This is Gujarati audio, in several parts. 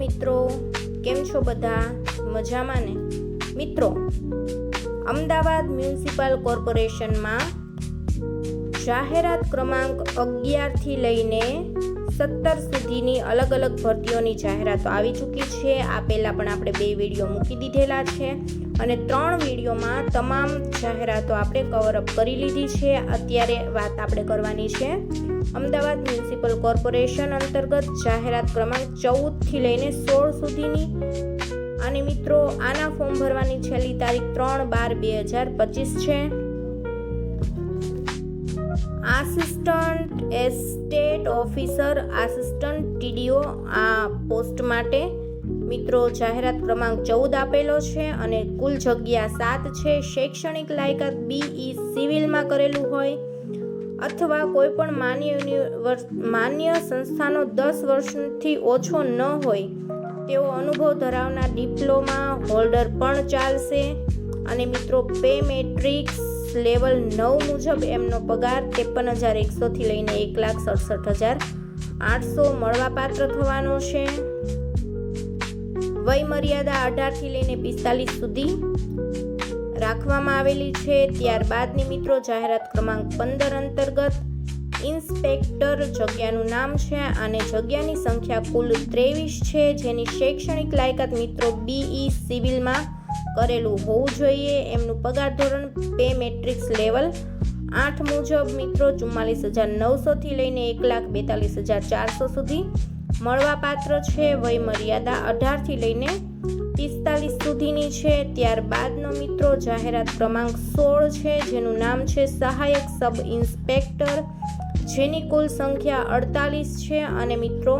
મિત્રો, કેમ છો બધા? મજામાં ને? મિત્રો, અમદાવાદ મ્યુનિસિપલ કોર્પોરેશનમાં જાહેરાત ક્રમાંક અગિયારથી લઈને સત્તર સુધીની અલગ અલગ ભરતીઓની જાહેરાતો આવી ચૂકી છે. આ પહેલાં પણ આપણે બે વીડિયો મૂકી દીધેલા છે અને ત્રણ વિડીયોમાં તમામ જાહેરાતો આપણે કવરઅપ કરી લીધી છે. અત્યારે વાત આપણે કરવાની છે અમદાવાદ મ્યુનિસિપલ કોર્પોરેશન અંતર્ગત જાહેરાત ક્રમાંક ચૌદથી લઈને સોળ સુધીની. અને મિત્રો, આના ફોર્મ ભરવાની છેલ્લી તારીખ ત્રણ બાર બે હજાર પચીસ છે. Assistant estate officer, assistant TDO આ પોસ્ટ માટે મિત્રો જાહેરાત ક્રમાંક ચૌદ આપેલો છે અને કુલ જગ્યા સાત છે. શૈક્ષણિક લાયકાત બીઈ સિવિલમાં કરેલું હોય. અથવા કોઈ પણ માન્ય માન્ય સંસ્થાનો દસ વર્ષથી ઓછો ન હોય, તેવો અનુભવ ધરાવનાર ડિપ્લોમા હોલ્ડર પણ ચાલશે. અને મિત્રો, પે મેટ્રિક્સ લેવલ નવ મુજબ એમનો પગાર ત્રેપન હજાર એકસોથી લઈને એક લાખ સડસઠ હજાર આઠસો મળવાપાત્ર થવાનો છે. વય મર્યાદા અઢારથી લઈને પિસ્તાલીસ સુધી રાખવામાં આવેલી છે. ત્યારબાદની મિત્રો જાહેરાત ક્રમાંક પંદર અંતર્ગત ઇન્સ્પેક્ટર જગ્યાનું નામ છે અને જગ્યાની સંખ્યા કુલ ત્રેવીસ છે. જેની શૈક્ષણિક લાયકાત મિત્રો બીઈ સિવિલમાં કરેલું હોવું જોઈએ. એમનું પગાર ધોરણ પે મેટ્રિક્સ લેવલ આઠ મુજબ મિત્રો ચુમ્માલીસ હજાર નવસોથી લઈને એક લાખ બેતાલીસ હજાર ચારસો સુધી મળવાપાત્ર છે. વય મર્યાદા અઢારથી લઈને પિસ્તાલીસ સુધીની છે. ત્યારબાદનો મિત્રો જાહેરાત ક્રમાંક સોળ છે, જેનું નામ છે સહાયક સબ ઇન્સ્પેક્ટર, જેની કુલ સંખ્યા અડતાલીસ છે. અને મિત્રો,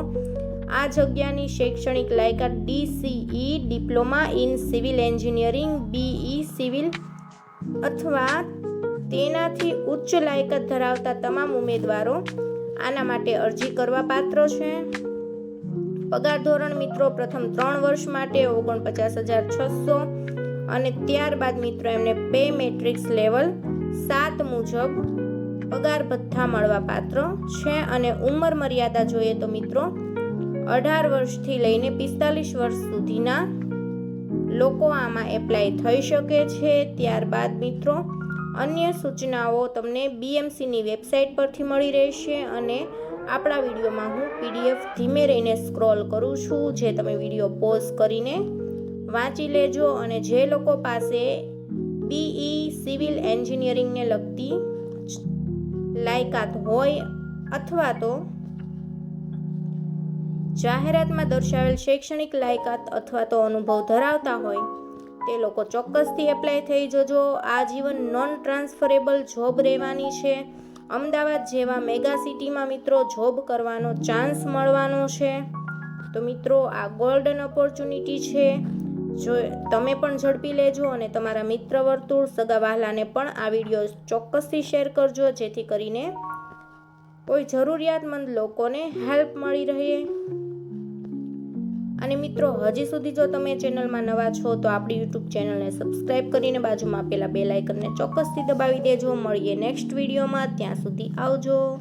આ જગ્યાની શૈક્ષણિક લાયકાત DCE, diploma in civil engineering, BE civil અથવા તેનાથી ઉચ્ચ લાયકાત ધરાવતા તમામ ઉમેદવારો આના માટે અરજી કરવા પાત્ર છે. પગાર ધોરણ મિત્રો પ્રથમ ત્રણ વર્ષ માટે ઓગણપચાસ હજાર છસો અને ત્યારબાદ મિત્રો એમને પે મેટ્રિક્સ લેવલ સાત મુજબ પગાર ભથ્થા મળવા પાત્ર છે અને ઉંમર મર્યાદા જોઈએ તો મિત્રો અઢાર વર્ષથી લઈને પિસ્તાલીસ વર્ષ સુધીના લોકો આમાં એપ્લાય થઈ શકે છે. ત્યારબાદ મિત્રો અન્ય સૂચનાઓ તમને બીએમસીની વેબસાઇટ પરથી મળી રહેશે અને આપણા વિડીયોમાં હું પીડીએફ ધીમે રહીને સ્ક્રોલ કરું છું. જે તમે વીડિયો પોઝ કરીને વાંચી લેજો અને જે લોકો પાસે બીઈ સિવિલ એન્જિનિયરિંગને લગતી લાયકાત હોય અથવા તો જાહેરાતમાં દર્શાવેલ શૈક્ષણિક લાયકાત અથવા તો અનુભવ ધરાવતા હોય, તે લોકો ચોક્કસથી એપ્લાય થઈ જજો. આ જીવન નોન ટ્રાન્સફરેબલ જોબ રહેવાની છે. અમદાવાદ જેવા મેગા સિટીમાં મિત્રો જોબ કરવાનો ચાન્સ મળવાનો છે. તો મિત્રો, આ ગોલ્ડન ઓપોર્ચ્યુનિટી છે. જો તમે પણ ઝડપી લેજો અને તમારા મિત્ર વર્તુળ સગા વહાલાને પણ આ વીડિયો ચોક્કસથી શેર કરજો, જેથી કરીને કોઈ જરૂરિયાતમંદ લોકોને હેલ્પ મળી રહે. અને મિત્રો, હજી સુધી જો તમે ચેનલમાં નવા છો, તો આપણી યુટ્યુબ ચેનલને સબસ્ક્રાઈબ કરીને બાજુમાં આપેલા બે લાઇકનને ચોક્કસથી દબાવી દેજો. મળીએ નેક્સ્ટ વિડીયોમાં. ત્યાં સુધી આવજો.